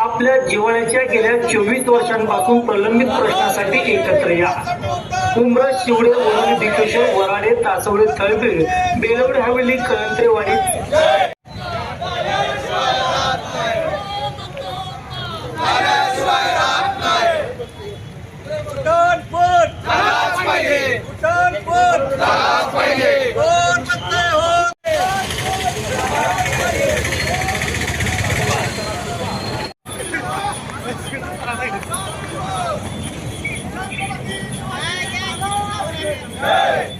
आपल्या जिव्हाळ्याच्या गेल्या चोवीस वर्षांपासून प्रलंबित प्रश्नासाठी एकत्र या. उमरस शिवडे वरुण भिकेश्वर वराडे तासवडे तळबीड बेलवड हवेली कळंत्रेवाडी Amém.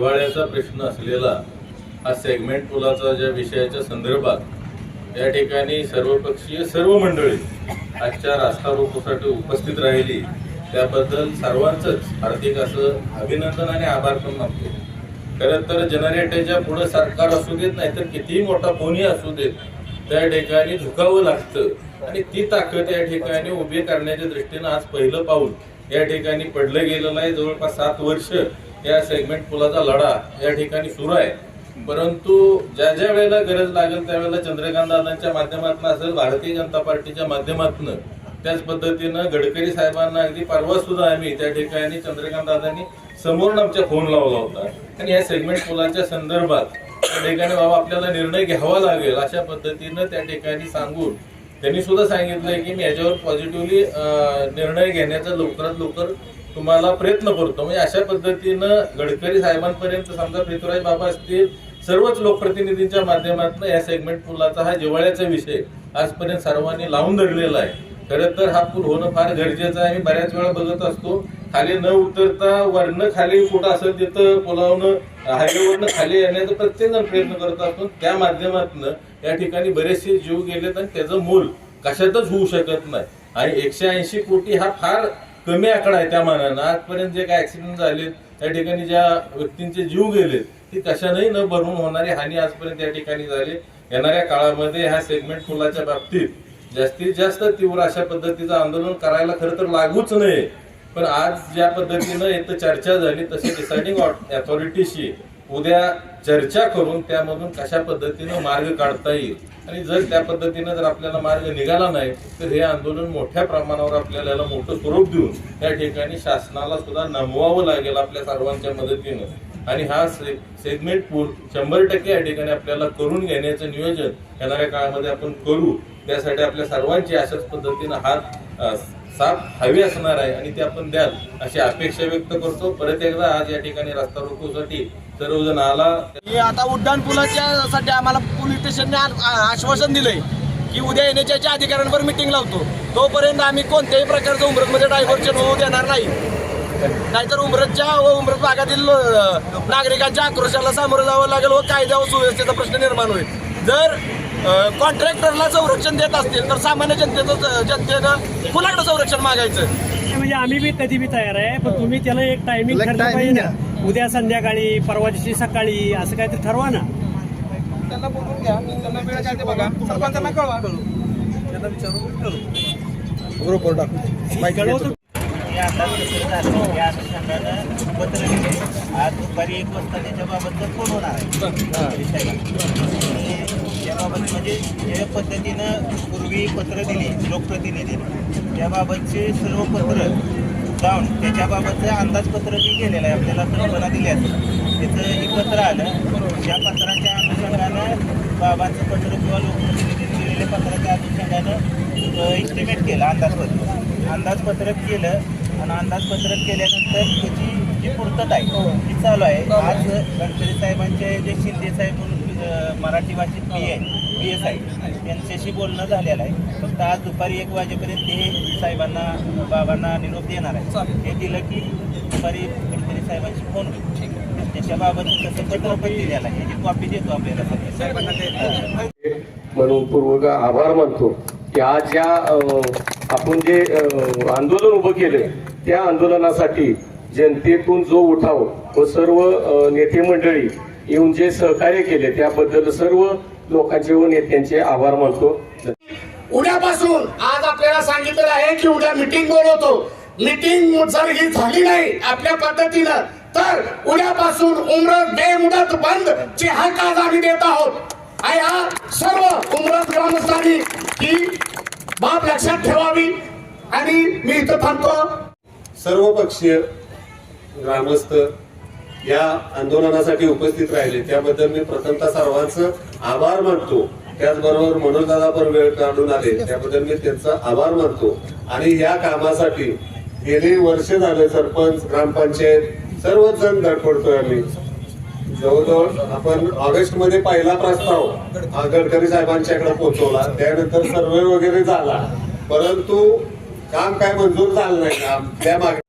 जिव्हाळ्याचा प्रश्न असलेला हा सेगमेंट पुलाचा ज्या विषयाच्या संदर्भात या ठिकाणी सर्वपक्षीय सर्व मंडळी आजच्या रास्ता रोकोसाठी उपस्थित राहिली त्याबद्दल सर्वांचंच हार्दिक असं अभिनंदन आणि आभार पण मागतो खरं तर जनरेटरच्या पुढं सरकार असू देत नाही तर कितीही मोठा कोणी असू देत त्या ठिकाणी झुकावं लागतं. आणि ती ताकद या ठिकाणी उभी करण्याच्या दृष्टीनं आज पहिलं पाऊल या ठिकाणी पडलं गेलेलं आहे. जवळपास सात वर्ष या सेगमेंट पुलाचा लढा या ठिकाणी सुरू आहे. परंतु ज्या ज्या वेळेला गरज लागेल त्यावेळेला चंद्रकांत दादांच्या माध्यमातून असेल भारतीय जनता पार्टीच्या माध्यमातून त्याच पद्धतीनं गडकरी साहेबांना अगदी परवा सुद्धा आम्ही त्या ठिकाणी चंद्रकांत दादांनी समोरून आमच्या फोन लावला होता. आणि या सेगमेंट पुलाच्या संदर्भात त्या ठिकाणी बाबा आपल्याला निर्णय घ्यावा लागेल अशा पद्धतीनं त्या ठिकाणी सांगून त्यांनी सुद्धा सांगितलंय की मी याच्यावर पॉझिटिव्हली निर्णय घेण्याचा लवकरात लवकर तुम्हाला प्रयत्न करतो. म्हणजे अशा पद्धतीनं गडकरी साहेबांपर्यंत समजा पृथ्वीराज बाबा असतील सर्वच लोकप्रतिनिधींच्या माध्यमातून या सेगमेंट पुलाचा हा जिव्हाळ्याचा विषय आजपर्यंत सर्वांनी लावून धरलेला आहे. खरं तर हा पूल होणं फार गरजेचं आहे. आम्ही बऱ्याच वेळा बघत असतो खाली न उतरता वरनं खाली कुठं असेल तिथं पुलावनं हायवेवरनं खाली येण्याचा प्रत्येक जण प्रयत्न करत असतो. त्या माध्यमातून या ठिकाणी बरेचसे जीव गेलेत आणि त्याचं मूल कशातच होऊ शकत नाही. आणि एकशे ऐंशी कोटी हा फार कमी आकडा आहे त्या मानानं. आजपर्यंत जे काय ऍक्सिडेंट झाले त्या ठिकाणी ज्या व्यक्तींचे जीव गेले ती कशानंही न भरून होणारी हानी आजपर्यंत या ठिकाणी झाली. येणाऱ्या काळामध्ये ह्या सेगमेंट पुलाच्या बाबतीत जास्तीत जास्त तीव्र अशा पद्धतीचं आंदोलन करायला खरं तर लागूच नये. पण आज ज्या पद्धतीनं इथं चर्चा झाली तसे डिसाइडिंग अथॉरिटीशी उद्या चर्चा करून त्यामधून कशा पद्धतीनं मार्ग काढता येईल? आणि जर त्या पद्धतीनं जर आपल्याला मार्ग निघाला नाही तर हे आंदोलन मोठ्या प्रमाणावर आपल्याला याला मोठं स्वरूप देऊन त्या ठिकाणी शासनाला सुद्धा नमवावं लागेल आपल्या सर्वांच्या मदतीनं. आणि हा से- सेगमेंट पूल शंभर टक्के या ठिकाणी आपल्याला करून घेण्याचं नियोजन येणाऱ्या काळामध्ये आपण करू. त्यासाठी आपल्या सर्वांची अशाच पद्धतीनं हात साथ हवी असणार आहे आणि ते आपण द्याल अशी अपेक्षा व्यक्त करतो. परत एकदा आज या ठिकाणी रस्ता रोकोसाठी सर्वजण आला. आता उड्डाण पुलाच्या साठी आम्हाला पोलीस स्टेशनने आश्वासन दिलंय की उद्या येण्याच्या अधिकाऱ्यांवर मिटिंग लावतो. तोपर्यंत आम्ही कोणत्याही प्रकारचं उमरतमध्ये डायव्हर्जन होऊ देणार नाही. नाहीतर उमरतच्या व उमरत भागातील नागरिकांच्या आक्रोशाला सामोरं जावं लागेल व कायदा व सुव्यवस्थेचा प्रश्न निर्माण होईल. जर कॉन्ट्रॅक्टरला संरक्षण देत असतील तर सामान्य जनतेचं जनतेनं कुणाकडे संरक्षण मागायचं? म्हणजे आम्ही बी कधी बी तयार आहे पण तुम्ही त्याला एक टायमिंग ठरलं पाहिजे ना. उद्या संध्याकाळी परवा दिवशी सकाळी असं काहीतरी ठरवा ना. त्यांना बोलून घ्या त्यांना वेळ काय ते बघा. सरपंचांना कळवा. त्यांना विचारून ग्रुपवर टाकू. या आता कसं झालं या अनुषंगानं पत्र लिहिले आज दुपारी एक वाजता त्याच्याबाबतचा फोन होणार आहे. विषयाला. आणि त्याबाबत म्हणजे ज्या पद्धतीनं पूर्वी पत्र दिली लोकप्रतिनिधीने त्याबाबतचे सर्व पत्र जाऊन त्याच्याबाबतचं अंदाजपत्र बी गेलेलं आहे आपल्याला कल्पना दिली असेल त्याचं एक पत्र आलं. त्या पत्राच्या अनुषंगानं बाबांचं पत्र किंवा लोकप्रतिनिधीने दिलेल्या पत्राच्या अनुषंगानं इस्टिमेट केलं अंदाजपत्र. अंदाजपत्रक केलं. आणि अंदाजपत्रक केल्यानंतर त्याची जी पूर्तता आहे ती चालू आहे. आज गडकरी साहेबांचे जे शिंदे साहेब म्हणून मराठी भाषेत P A P S I त्यांच्याशी बोलणं झालेलं आहे. फक्त आज दुपारी एक वाजेपर्यंत ते साहेबांना बाबांना निरोप देणार आहे हे दिलं की दुपारी गडकरी साहेबांची फोन होईल. त्याच्याबाबत तसं पत्र पण दिलेलं आहे. याची कॉपी देतो आपल्याला साहेबांना म्हणून पूर्वक आभार मानतो की आज ज्या अ, आपण जे आंदोलन उभं केलं त्या आंदोलनासाठी जनतेतून जो उठाव व सर्व नेते मंडळी येऊन जे सहकार्य केले त्याबद्दल सर्व लोकांचे व नेत्यांचे आभार मानतो. उद्यापासून आज आपल्याला सांगितलेलं आहे की उद्या मिटिंग बोलवतो. मिटिंग जर ही झाली नाही आपल्या पद्धतीनं तर उद्यापासून उमरत बेमुदत बंद चे हक आज आम्ही देत आहोत. आणि हा सर्व उमरत ग्रामस्थांनी ही बाब लक्षात ठेवावी. आणि मी इथं थांबतो. सर्वपक्षीय ग्रामस्थ या आंदोलनासाठी उपस्थित राहिले. त्याबद्दल मी प्रथमतः सर्वांचं आभार मानतो. त्याचबरोबर मनोजदादा पण वेळ काढून आले. त्याबद्दल मी त्यांचा आभार मानतो. आणि या कामासाठी गेली वर्ष झाले सरपंच ग्रामपंचायत सर्वच जण धडपडतोय आम्ही. जवळजवळ आपण ऑगस्टमध्ये पहिला प्रस्ताव गडकरी साहेबांच्याकडे पोहोचवला. त्यानंतर सर्वे वगैरे झाला. परंतु काम काय मंजूर झालं नाही त्या मागे.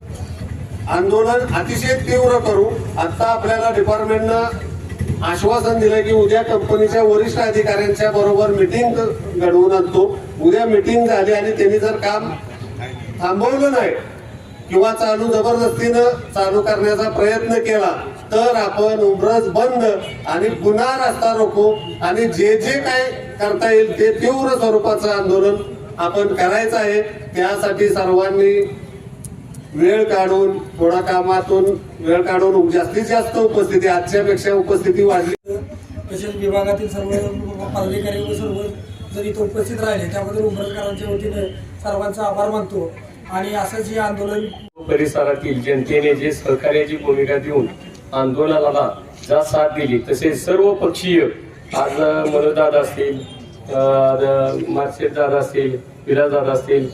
आंदोलन अतिशय तीव्र करू आता आपल्याला डिपार्टमेंटनं आश्वासन दिलं की उद्या कंपनीच्या वरिष्ठ अधिकाऱ्यांच्या बरोबर मिटिंग घडवून आणतो. उद्या मिटिंग झाली आणि त्यांनी जर काम थांबवलं नाही किंवा चालू जबरदस्तीनं चालू करण्याचा प्रयत्न केला तर आपण उमरस बंद आणि पुन्हा रस्ता रोखू आणि जे जे काय करता येईल ते तीव्र स्वरूपाचं आंदोलन आपण करायचं आहे त्यासाठी सर्वांनी वेळ काढून थोडा कामातून वेळ काढून जास्तीत जास्त उपस्थिती आजच्या पेक्षा उपस्थिती वाढली. तसेच विभागातील सर्व पदाधिकारी व सर्व जर इथं उपस्थित राहिले त्याबद्दल उंबरकरांच्या वतीने सर्वांचा आभार मानतो. आणि असंच हे आंदोलन परिसरातील जनतेने जे सहकार्याची भूमिका देऊन आंदोलनाला जा साथ दिली तसेच सर्व पक्षीय आज मनोजदादा असतील दादा असतील विलासदादा असतील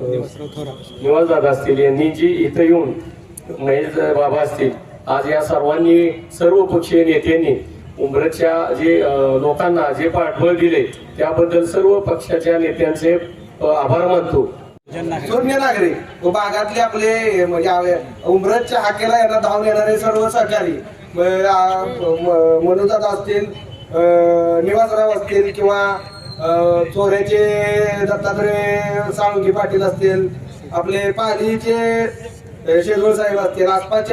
निवासदादा असतील यांनी जी इथं येऊन महेश बाबा असतील आज या सर्वांनी सर्व पक्षीय नेत्यांनी उमरच्या जे लोकांना जे पाठबळ दिले त्याबद्दल सर्व पक्षाच्या नेत्यांचे आभार मानतो. शून्य नागरिक व भागातले आपले म्हणजे उमरतच्या हाकेला यांना धावून येणारे सर्व सहकारी मनोजात असतील अ, निवासराव असतील किंवा चोऱ्याचे दत्तात्रय साळुंगी पाटील असतील आपले पालीचे शेजवळ साहेब असतील आसपासच्या